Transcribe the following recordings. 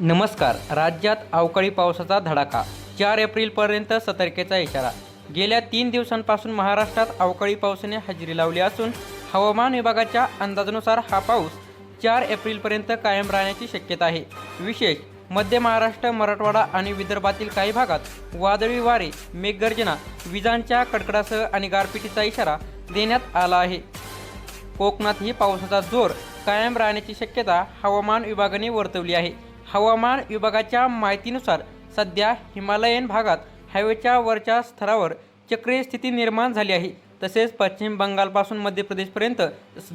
नमस्कार. राज्यात अवकाळी पावसाचा धडाका. चार एप्रिलपर्यंत सतर्कतेचा इशारा. गेल्या तीन दिवसांपासून महाराष्ट्रात अवकाळी पावसाने हजेरी लावली असून हवामान विभागाच्या अंदाजानुसार हा पाऊस चार एप्रिलपर्यंत कायम राहण्याची शक्यता आहे. विशेष मध्य महाराष्ट्र मराठवाडा आणि विदर्भातील काही भागात वादळी वारे मेघगर्जना विजांच्या कडकडासह आणि गारपिटीचा इशारा देण्यात आला आहे. कोकणातही पावसाचा जोर कायम राहण्याची शक्यता हवामान विभागाने वर्तवली आहे. हवामान विभागाच्या माहितीनुसार सध्या हिमालयन भागात हायवेच्या वरच्या स्तरावर चक्रीय स्थिती निर्माण झाली आहे. तसेच पश्चिम बंगालपासून मध्य प्रदेशपर्यंत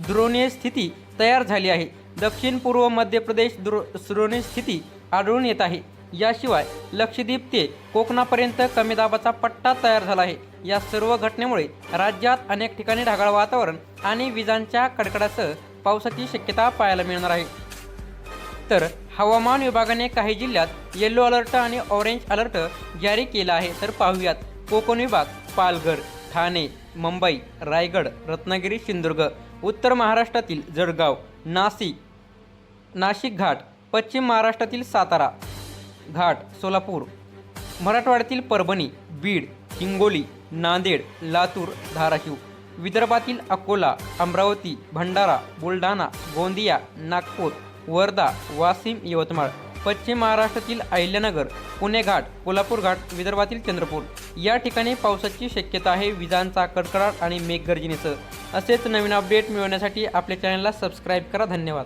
द्रोणीय स्थिती तयार झाली आहे. दक्षिण पूर्व मध्य प्रदेश द्रो द्रोणीय स्थिती आढळून येत आहे. याशिवाय लक्षद्वीप ते कोकणापर्यंत कमी दाबाचा पट्टा तयार झाला आहे. या सर्व घटनेमुळे राज्यात अनेक ठिकाणी ढगाळ वातावरण आणि विजांच्या कडकडासह पावसाची शक्यता पाहायला मिळणार आहे. तर हवामान विभागाने काही जिल्ह्यात येलो अलर्ट आणि ऑरेंज अलर्ट जारी केला आहे. तर पाहूयात कोकण विभाग पालघर ठाणे मुंबई रायगड रत्नागिरी सिंधुदुर्ग उत्तर महाराष्ट्रातील जळगाव नाशिक नाशिक घाट पश्चिम महाराष्ट्रातील सातारा घाट सोलापूर मराठवाड्यातील परभणी बीड हिंगोली नांदेड लातूर धाराशिव विदर्भातील अकोला अमरावती भंडारा बुलढाणा गोंदिया नागपूर वर्धा वाशिम यवतमाळ पश्चिम महाराष्ट्रातील अहिल्यानगर पुणे घाट कोल्हापूर घाट विदर्भातील चंद्रपूर. या ठिकाणी पावसाची शक्यता आहे. विजांचा कडकडाट आणि मेघगर्जनेचं असेच नवीन अपडेट मिळवण्यासाठी आपल्या चॅनलला सबस्क्राईब करा. धन्यवाद.